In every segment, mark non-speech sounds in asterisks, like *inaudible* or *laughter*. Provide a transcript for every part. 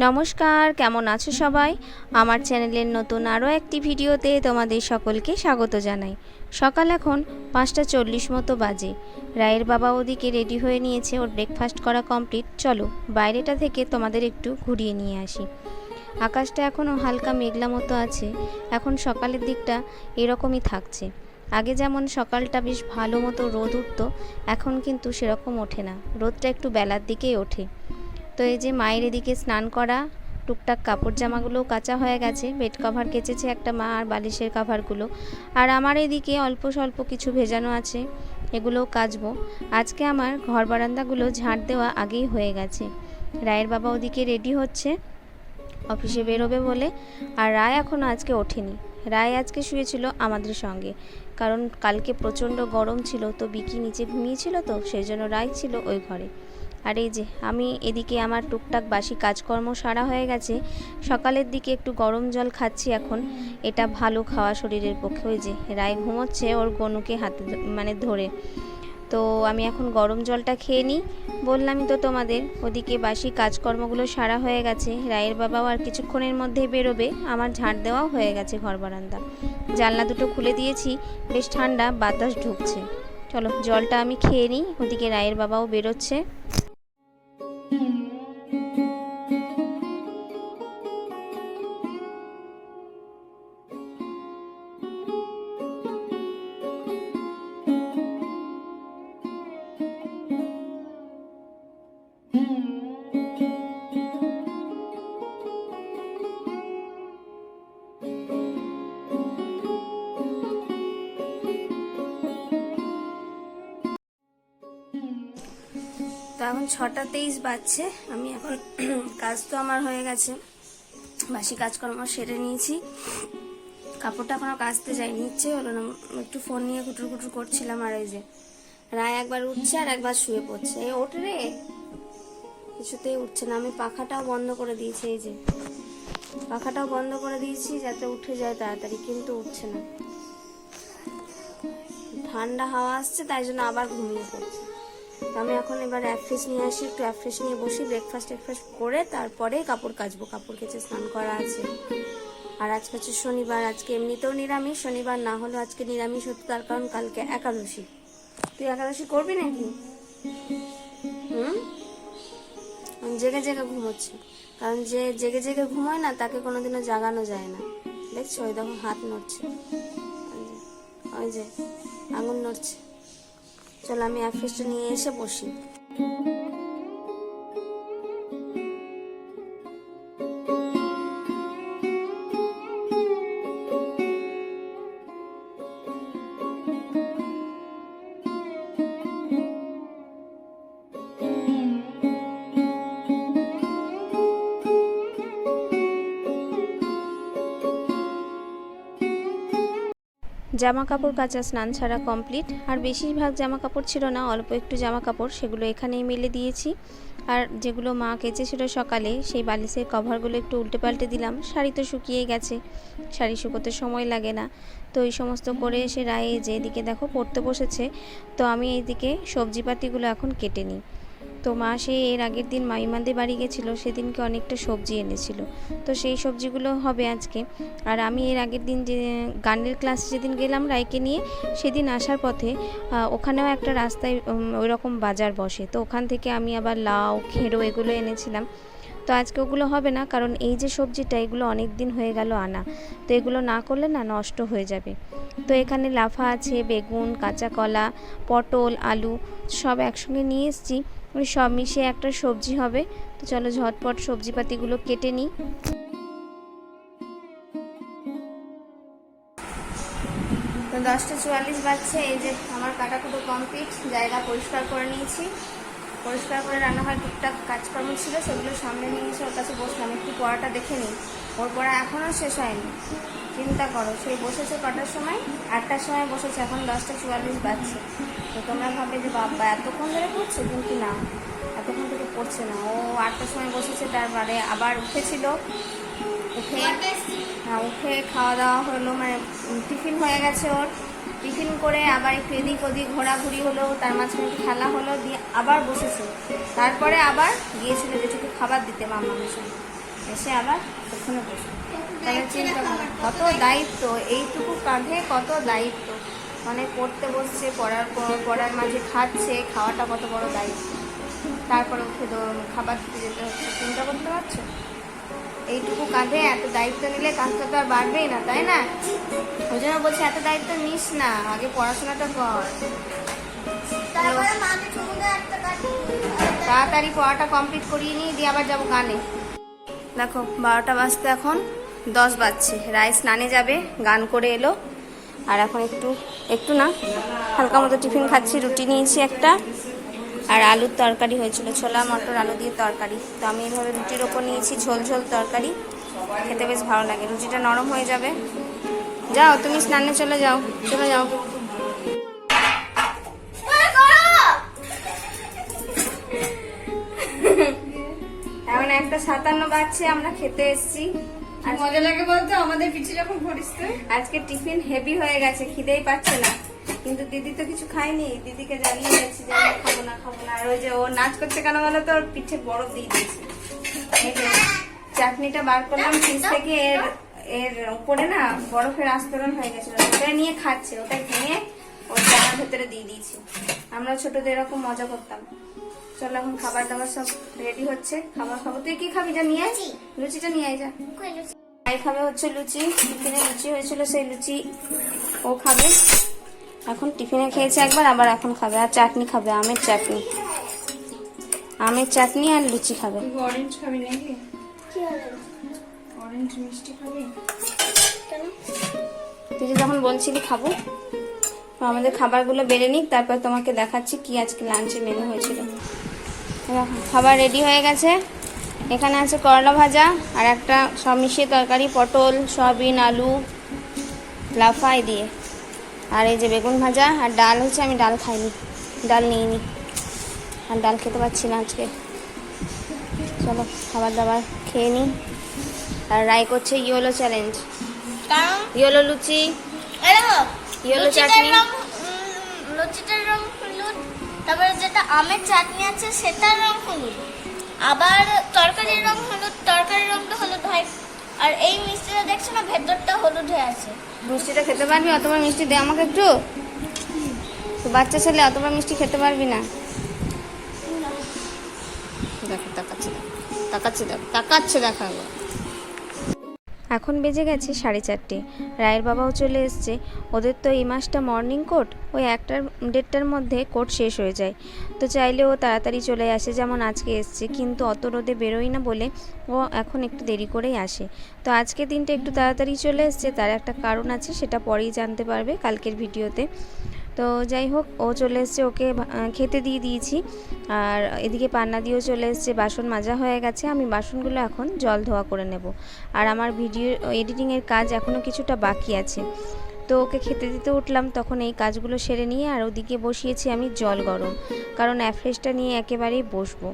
নমস্কার, কেমন আছো সবাই? আমার চ্যানেলের নতুন আরও একটি ভিডিওতে তোমাদের সকলকে স্বাগত জানাই। সকাল এখন পাঁচটা চল্লিশ মতো বাজে। রায়ের বাবা ওদিকে রেডি হয়ে নিয়েছে ওর ব্রেকফাস্ট করা কমপ্লিট চলো, বাইরেটা থেকে তোমাদের একটু ঘুরিয়ে নিয়ে আসি। আকাশটা এখনও হালকা মেঘলা মতো আছে। এখন সকালের দিকটা এরকমই থাকছে। আগে যেমন সকালটা বেশ ভালো মতো রোদ উঠতো, এখন কিন্তু সেরকম ওঠে না। রোদটা একটু বেলার দিকেই ওঠে। তো এই যে মায়ের এদিকে স্নান করা, টুকটাক কাপড় জামাগুলোও কাঁচা হয়ে গেছে বেড কভার কেচেছে একটা মা আর বালিশের কাভারগুলো আর আমার এদিকে অল্প স্বল্প কিছু ভেজানো আছে, এগুলোও কাচবো। আজকে আমার ঘর বারান্দাগুলো ঝাঁট দেওয়া আগেই হয়ে গেছে। রায়ের বাবা ওদিকে রেডি হচ্ছে, অফিসে বেরোবে বলে, আর রায় এখনও আজকে ওঠেনি। রায় আজকে শুয়েছিল আমাদের সঙ্গে, কারণ কালকে প্রচণ্ড গরম ছিল, তো বিকি নিচে ঘুমিয়েছিল তো, সেই জন্য রায় ছিল ওই ঘরে। আর এই যে, আমি এদিকে আমার টুকটাক বাসি কাজকর্ম সারা হয়ে গেছে। সকালের দিকে একটু গরম জল খাচ্ছি এখন। এটা ভালো খাওয়া শরীরের পক্ষে। ওই যে, রায় ঘুমোচ্ছে ওর গনুকে হাতে মানে ধরে। তো আমি এখন গরম জলটা খেয়ে নিই। বললামই তো তোমাদের, ওদিকে বাসি কাজকর্মগুলো সারা হয়ে গেছে। রায়ের বাবাও আর কিছুক্ষণের মধ্যেই বেরোবে। আমার ঝাড় দেওয়াও হয়ে গেছে ঘর বারান্দা। জানলা দুটো খুলে দিয়েছি। বেশ ঠান্ডা, বাতাস ঢুকছে। চলো, জলটা আমি খেয়ে নিই। ওদিকে রায়ের বাবাও বেরোচ্ছে। এখন ছটা তেইশ বাজছে। আমি এখন *clears throat* কাজ তো আমার হয়ে গেছে। বাসি কাজকর্ম সেরে নিয়েছি। কাপড়টা এখনও কাচতে যাইনি ইচ্ছে হলো না। একটু ফোন নিয়ে কুটুর কুটুর করছিলাম আর এই যে রায় একবার উঠছে আর একবার শুয়ে পড়ছে। এই ওঠ রে। কিছুতেই উঠছে না। আমি পাখাটাও বন্ধ করে দিয়েছি, এই যে। পাখাটাও বন্ধ করে দিয়েছি যাতে উঠে যায় তাড়াতাড়ি, কিন্তু উঠছে না। ঠান্ডা হাওয়া আসছে, তাই জন্য আবার ঘুমিয়ে পড়ছে। আমি এখন এবার অ্যাফ্রেশ নিয়ে আসি, একটু অ্যাফ্রেশ নিয়ে বসি ব্রেকফাস্ট ট্রেকফাস্ট করে তারপরে কাপড় কাচবো। কাপড় কেচে স্নান করা আছে। আর আজকে হচ্ছে শনিবার, আজকে এমনিতেও নিরামিষ, শনিবার না হলেও আজকে নিরামিষ হতো, তার কারণ কালকে একাদশী। তুই একাদশী করবি নাকি? হুম? জেগে জেগে ঘুমোচ্ছে। কারণ যে জেগে জেগে ঘুমোয় না, তাকে কোনোদিনও জাগানো যায় না। দেখছ, ওই দেখো হাত নড়ছে। ওই যে, আঙুল নড়ছে। চলো আমি অফিসটা নিয়ে এসে বসি। জামা কাপড় কাচা স্নান ছাড়া কমপ্লিট। আর বেশিরভাগ জামা কাপড় ছিল না, অল্প একটু জামা কাপড় সেগুলো এখানেই মেলে দিয়েছি। আর যেগুলো মা কেচেছিল সকালে, সেই বালিশের কভারগুলো একটু উল্টে পাল্টে দিলাম। শাড়ি তো শুকিয়ে গেছে, শাড়ি শুকোতে সময় লাগে না। তো এই সমস্ত করে এসে রায়ে যে এদিকে দেখো পড়তে বসেছে, তো আমি এইদিকে সবজিপাতিগুলো এখন কেটে নিই। তো মা সে এর আগের দিন মাইমাদের বাড়ি গেছিল, সেদিনকে অনেকটা সবজি এনেছিল। তো সেই সবজিগুলো হবে আজকে। আর আমি এর আগের দিন যে গানের ক্লাসে যেদিন গেলাম রায়কে নিয়ে, সেদিন আসার পথে ওখানেও একটা রাস্তায় ওই রকম বাজার বসে। তো ওখান থেকে আমি আবার লাউ খেরো এগুলো এনেছিলাম। তো আজকে ওগুলো হবে না, কারণ এই যে সবজিটা, এগুলো অনেক দিন হয়ে গেল আনা। তো এগুলো না করলে না নষ্ট হয়ে যাবে। তো এখানে লাফা আছে, বেগুন, কাঁচা কলা, পটল, আলু সব একসঙ্গে নিয়ে এসেছি। ওই সব মিশিয়ে একটা সবজি হবে। তো চলো ঝটপট সবজিপাতিগুলো কেটে নিই। তো দশটা চুয়াল্লিশ বাজছে, এই যে আমার কাটাকুটো কমপ্লিট জায়গা পরিষ্কার করে নিয়েছি। পরিষ্কার করে রান্না রান্নাঘর টুকটাক কাজকর্ম ছিল, সেগুলো সামনে নিয়ে এসে ওর কাছে বসলাম। একটু পড়াটা দেখে নিই। ওর পড়া এখনও শেষ হয়নি। চিন্তা করো, সেই বসেছে কটার সময়? আটটার সময় বসেছে, এখন দশটা চুয়াল্লিশ বাজছে। তো তোমরা ভাবে যে, বাবা, এতক্ষণ ধরে পড়ছে? কিন্তু না, এতক্ষণ থেকে পড়ছে না। ও আটটার সময় বসেছে তারপরে আবার উঠেছিল। উঠে হ্যাঁ উঠে খাওয়া দাওয়া হলো মানে টিফিন হয়ে গেছে ওর। টিফিন করে আবার একটু এদিক ওদিক ঘোরাঘুরি হলো, তার মাঝখানে একটু খেলা হলো, দিয়ে আবার বসেছে। তারপরে আবার গিয়েছিল যেটুকু খাবার দিতে মামামের সঙ্গে এসে আবার ওখানে বসবো তাহলে চিন্তা করো কত দায়িত্ব এইটুকু কাঁধে কত দায়িত্ব। মানে পড়তে বসছে পড়ার পর পড়ার মাঝে খাচ্ছে খাওয়াটা কত বড় দায়িত্ব। তারপরে উঠে খাবার দিতে যেতে হচ্ছে। চিন্তা করতে পারছ? এইটুকু কাঁধে এত দায়িত্ব নিলে কাঁধটা তো আর বাড়বেই না তাই না? ওই জন্য বলছি এত দায়িত্ব নিস না আগে পড়াশোনাটা কর। তাড়াতাড়ি পড়াটা কমপ্লিট করিয়ে নিয়ে দিয়ে আবার যাব গানে। দেখো বারোটা বাজতে এখন। দশ বাজছে। রায় স্নানে যাবে, গান করে এলো। আর এখন একটু একটু না, হালকা মতো টিফিন খাচ্ছি, রুটি নিয়েছি একটা। আর আলুর তরকারি হয়েছিল, ছোলা, মটর, আলু দিয়ে তরকারি। তো আমি এইভাবে রুটির ওপর নিয়েছি, ঝোল ঝোল তরকারি। খেতে বেশ ভালো লাগে, রুটিটা নরম হয়ে যাবে। যাও, তুমি স্নানে চলে যাও চলে যাও। এখন একটা সাতান্ন বাজছে, আমরা খেতে এসেছি। মজা লাগে বলতো? আমাদের পিছু যখন ঘুরিস তুই। আজকে টিফিন হেভি হয়ে গেছে খিদেই পাচ্ছে না। কিন্তু দিদি তো কিছু খায়নি। দিদিকে জানিয়ে গেছি যে খাব না খাব না। আর ওই যে ও নাচ করছে কেন বলো তো? ওর পিঠে বরফ দিয়ে দিয়েছি। চাটনিটা বার করলাম ফ্রিজ থেকে এর এর উপরে না বরফের আস্তরণ হয়ে গেছিল ওটা নিয়ে খাচ্ছে ওটা ভেঙে ওর জামার ভেতরে দিয়ে দিয়েছি। আমরা ছোটদের এরকম মজা করতাম। চলো এখন খাবার দাবার সব রেডি হচ্ছে। খাবার খাব। তুই কি খাবি? যা নিয়ে আয়। লুচিটা নিয়ে আয় যা। ভাই খাবে হচ্ছে লুচি। টিফিনে লুচি হয়েছিল সেই লুচি ও খাবে। এখন টিফিনে খেয়েছে একবার আবার এখন খাবে। আর চাটনি খাবে আমের চাটনি। আমের চাটনি আর লুচি খাবে। অরেঞ্জ খাবি নাকি? অরেঞ্জ মিষ্টি খাবি? তুই যে যখন বলছিলি খাব তো আমাদের খাবারগুলো বেড়ে নিক তারপর তোমাকে দেখাচ্ছি কি আজকে লাঞ্চে মেনু হয়েছিল। খাবার রেডি হয়ে গেছে। এখানে আছে করলা ভাজা আর একটা সব মিশিয়ে তরকারি পটল সয়াবিন আলু লাফাই দিয়ে। আর এই যে বেগুন ভাজা আর ডাল হচ্ছে আমি ডাল খাইনি ডাল নিইনি। আর ডাল খেতে পারছি না আজকে। চলো খাবার দাবার খেয়ে নিই। আর রায় করছে ইয়োলো চ্যালেঞ্জ। ইয়োলো লুচি। লুচিটার চাটনি। লুচিটার রং হলুদ, তারপরে যেটা আমের চাটনি আছে সেটার রং হলুদ। আবার তরকারির রং হলুদ, তরকারির রংটা হলুদ হয়। আর এই মিষ্টিটা দেখছ না, ভেতরটা হলুদ হয়ে আছে। মিষ্টিটা খেতে পারবি অতবার মিষ্টি দে আমাকে একটু। তো বাচ্চা ছেলে অতবার মিষ্টি খেতে পারবি না। দেখো, তাকাচ্ছে দেখো তাকাচ্ছে দেখো তাকাচ্ছে দেখা এখন বেজে গেছে সাড়ে চারটে। রায়ের বাবাও চলে এসছে। ওদের তো এই মাসটা মর্নিং কোর্ট ওই একটার, দেড়টার মধ্যে কোর্ট শেষ হয়ে যায়। তো চাইলে ও তাড়াতাড়ি চলে আসে, যেমন আজকে এসছে, কিন্তু অত রোদে বেরোই না বলে ও এখন একটু দেরি করেই আসে। তো আজকে দিনটা একটু তাড়াতাড়ি চলে এসছে, তার একটা কারণ আছে, সেটা পরেই জানতে পারবে কালকের ভিডিওতে। তো যাই হোক, ও চলে এসছে, ওকে খেতে দিয়ে দিয়েছি। আর এদিকে পান্না দিয়েও চলে এসছে, বাসন মাজা হয়ে গেছে, আমি বাসনগুলো এখন জল ধোয়া করে নেব। আর আমার ভিডিও, এডিটিংয়ের কাজ এখনও কিছুটা বাকি আছে। তো ওকে খেতে দিতে উঠলাম, তখন এই কাজগুলো সেরে নিয়ে, আর ওদিকে বসিয়েছি আমি জল গরম। কারণ অ্যাফ্রেশটা নিয়ে একেবারেই বসবো।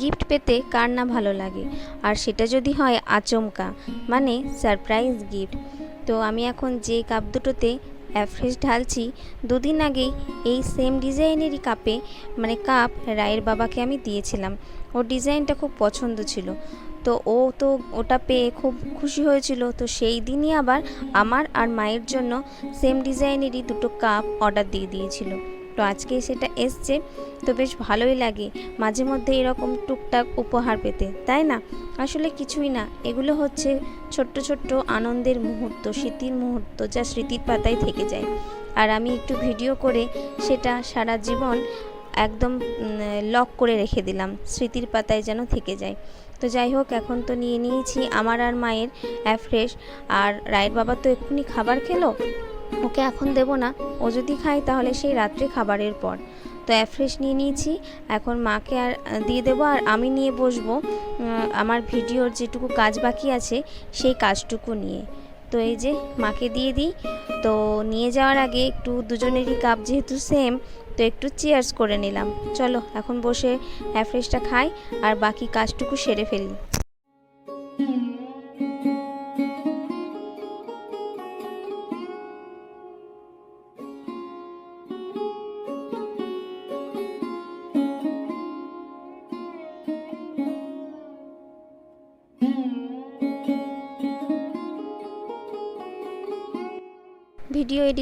গিফট পেতে কার না ভালো লাগে? আর সেটা যদি হয় আচমকা মানে সারপ্রাইজ গিফট তো আমি এখন যে কাপ দুটোতে অ্যাফ্রেশ ঢালছি, দুদিন আগেই এই সেম ডিজাইনেরই কাপে মানে কাপ রায়ের বাবাকে আমি দিয়েছিলাম। ওর ডিজাইনটা খুব পছন্দ ছিল। তো ও তো ওটা পেয়ে খুব খুশি হয়েছিল। তো সেই দিনই আবার আমার আর মায়ের জন্য সেম ডিজাইনেরই দুটো কাপ অর্ডার দিয়ে দিয়েছিল। তো আজকে সেটা এসছে, তো বেশ ভালোই লাগে। মাঝে মধ্যে এরকম টুকটাক উপহার পেতে, তাই না? আসলে কিছুই না, এগুলো হচ্ছে ছোট্ট ছোট্ট আনন্দের মুহূর্ত, স্মৃতির মুহূর্ত যা স্মৃতির পাতায় থেকে যায়। আর আমি একটু ভিডিও করে সেটা সারা জীবন একদম লক করে রেখে দিলাম, স্মৃতির পাতায় যেন থেকে যায়। তো যাই হোক, এখন তো নিয়ে নিয়েছি আমার আর মায়ের অ্যাফ্রেশ আর রায়ের বাবা তো এক্ষুনি খাবার খেলো? ওকে এখন দেবো না। ও যদি খায় তাহলে সেই রাত্রে খাবারের পর। তো অ্যাফ্রেশ নিয়ে নিয়েছি। এখন মাকে আর দিয়ে দেবো আর আমি নিয়ে বসবো আমার ভিডিওর যেটুকু কাজ বাকি আছে সেই কাজটুকু নিয়ে। তো এই যে মাকে দিয়ে দিই। তো নিয়ে যাওয়ার আগে একটু দুজনেরই কাপ যেহেতু সেম তো একটু চেয়ার্স করে নিলাম। চলো, এখন বসে অ্যাফ্রেশটা খাই আর বাকি কাজটুকু সেরে ফেলি।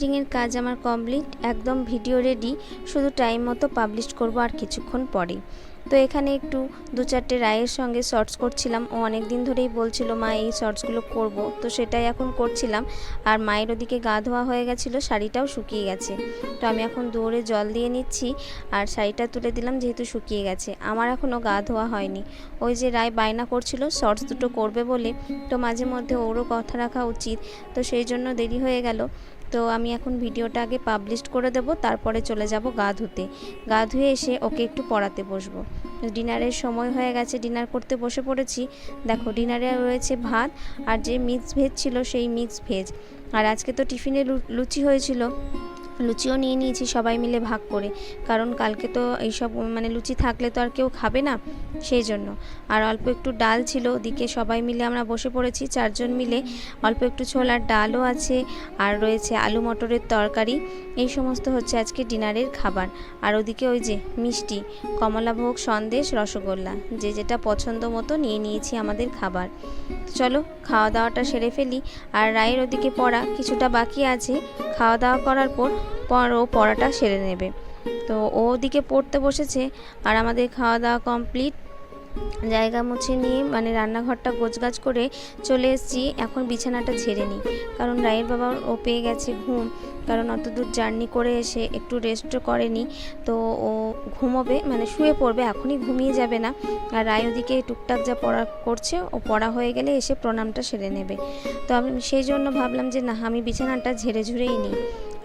এডিটিংয়ের কাজ আমার কমপ্লিট একদম ভিডিও রেডি শুধু টাইম মতো পাবলিশ করব আর কিছুক্ষণ পরে। তো এখানে একটু দু চারটে রায়ের সঙ্গে শর্টস করছিলাম। ও অনেক দিন ধরেই বলছিল, মা, এই শর্টসগুলো করব। তো সেটাই এখন করছিলাম। আর মায়ের ওদিকে গা ধোয়া হয়ে গেছিল, শাড়িটাও শুকিয়ে গেছে। তো আমি এখন দৌড়ে জল দিয়ে নিচ্ছি আর শাড়িটা তুলে দিলাম, যেহেতু শুকিয়ে গেছে। আমার এখনও গা ধোয়া হয়নি। ওই যে রায় বায়না করছিল শর্টস দুটো করবে বলে। তো মাঝে মধ্যে ওরও কথা রাখা উচিত। তো সেই জন্য দেরি হয়ে গেল। তো আমি এখন ভিডিওটা আগে পাবলিশ করে দেব, তারপরে চলে যাব গা ধুতে। গা ধুয়ে এসে ওকে একটু পড়াতে বসবো। ডিনারের সময় হয়ে গেছে, ডিনার করতে বসে পড়েছি। দেখো, ডিনারে রয়েছে ভাত আর যে মিক্স ভেজ ছিল সেই মিক্স ভেজ আর আজকে তো টিফিনে লুচি হয়েছিল। লুচিও নিয়ে নিয়েছি, সবাই মিলে ভাগ করে। কারণ কালকে তো এইসব মানে লুচি থাকলে তো আর কেউ খাবে না, সেই জন্য। আর অল্প একটু ডাল ছিল, ওদিকে সবাই মিলে আমরা বসে পড়েছি, চারজন মিলে। অল্প একটু ছোলার ডালও আছে, আর রয়েছে আলু মটরের তরকারি। এই সমস্ত হচ্ছে আজকে ডিনারের খাবার। আর ওদিকে ওই যে মিষ্টি, কমলাভোগ, সন্দেশ, রসগোল্লা, যে যেটা পছন্দ মতো নিয়ে নিয়েছি আমাদের খাবার। চলো, খাওয়া দাওয়াটা সেরে ফেলি। আর রায়ের ওদিকে পড়া কিছুটা বাকি আছে। খাওয়া দাওয়া করার পর পর ও পড়াটা সেরে নেবে। তো ও ওদিকে পড়তে বসেছে আর আমাদের খাওয়া দাওয়া কমপ্লিট জায়গা মুছে নিয়ে মানে রান্নাঘরটা গোছগাছ করে চলে এসেছি। এখন বিছানাটা ঝেড়ে নিই। কারণ রায়ের বাবা ও পেয়ে গেছে ঘুম। কারণ অত দূর জার্নি করে এসে একটু রেস্টও করেনি। তো ও ঘুমোবে মানে শুয়ে পড়বে, এখনই ঘুমিয়ে যাবে না। আর রায় ওদিকে টুকটাক যা পড়া করছে, ও পড়া হয়ে গেলে এসে প্রণামটা সেরে নেবে। তো আমি সেই জন্য ভাবলাম যে না, আমি বিছানাটা ঝেড়ে ঝুড়েই নিই।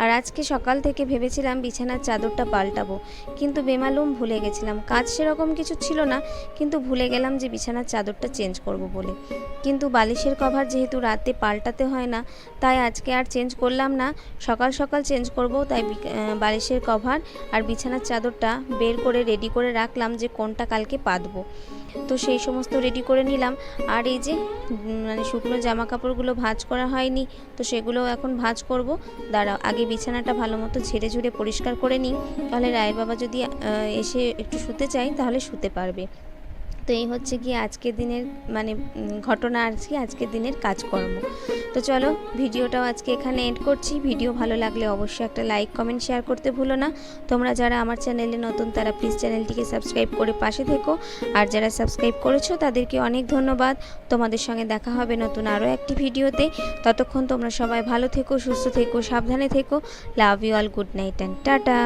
আর আজকে সকাল থেকে ভেবেছিলাম বিছানার চাদরটা পাল্টাবো, কিন্তু বেমালুম ভুলে গেছিলাম। কাজ সেরকম কিছু ছিল না, কিন্তু ভুলে গেলাম যে বিছানার চাদরটা চেঞ্জ করব বলে। কিন্তু বালিশের কভার যেহেতু রাতে পাল্টাতে হয় না, তাই আজকে আর চেঞ্জ করলাম না। সকাল সকাল চেঞ্জ করব, তাই বালিশের কভার আর বিছানার চাদরটা বের করে রেডি করে রাখলাম যে কোনটা কালকে পাতবো। তো সেই সমস্ত রেডি করে নিলাম। আর এই যে মানে শুকনো জামা কাপড়গুলো ভাঁজ করা হয়নি, তো সেগুলো এখন ভাঁজ করব। দাঁড়াও, আগে বিছানাটা ভালো মতো ঝেড়ে ঝুড়ে পরিষ্কার করে নিই। তাহলে রায়ের বাবা যদি এসে একটু শুতে চায়, তাহলে শুতে পারবে। তো এই হচ্ছে কি আজকের দিনের মানে ঘটনা আর কি, আজকের দিনের কাজকর্ম। তো চলো, ভিডিওটাও আজকে এখানে এন্ড করছি। ভিডিও ভালো লাগলে অবশ্যই একটা লাইক কমেন্ট শেয়ার করতে ভুলো না। তোমরা যারা আমার চ্যানেলে নতুন, তারা প্লিজ চ্যানেলটিকে সাবস্ক্রাইব করে পাশে থেকো। আর যারা সাবস্ক্রাইব করেছ, তাদেরকে অনেক ধন্যবাদ। তোমাদের সঙ্গে দেখা হবে নতুন আরও একটি ভিডিওতে। ততক্ষণ তোমরা সবাই ভালো থেকো, সুস্থ থেকো, সাবধানে থেকো। Love you all good night and tata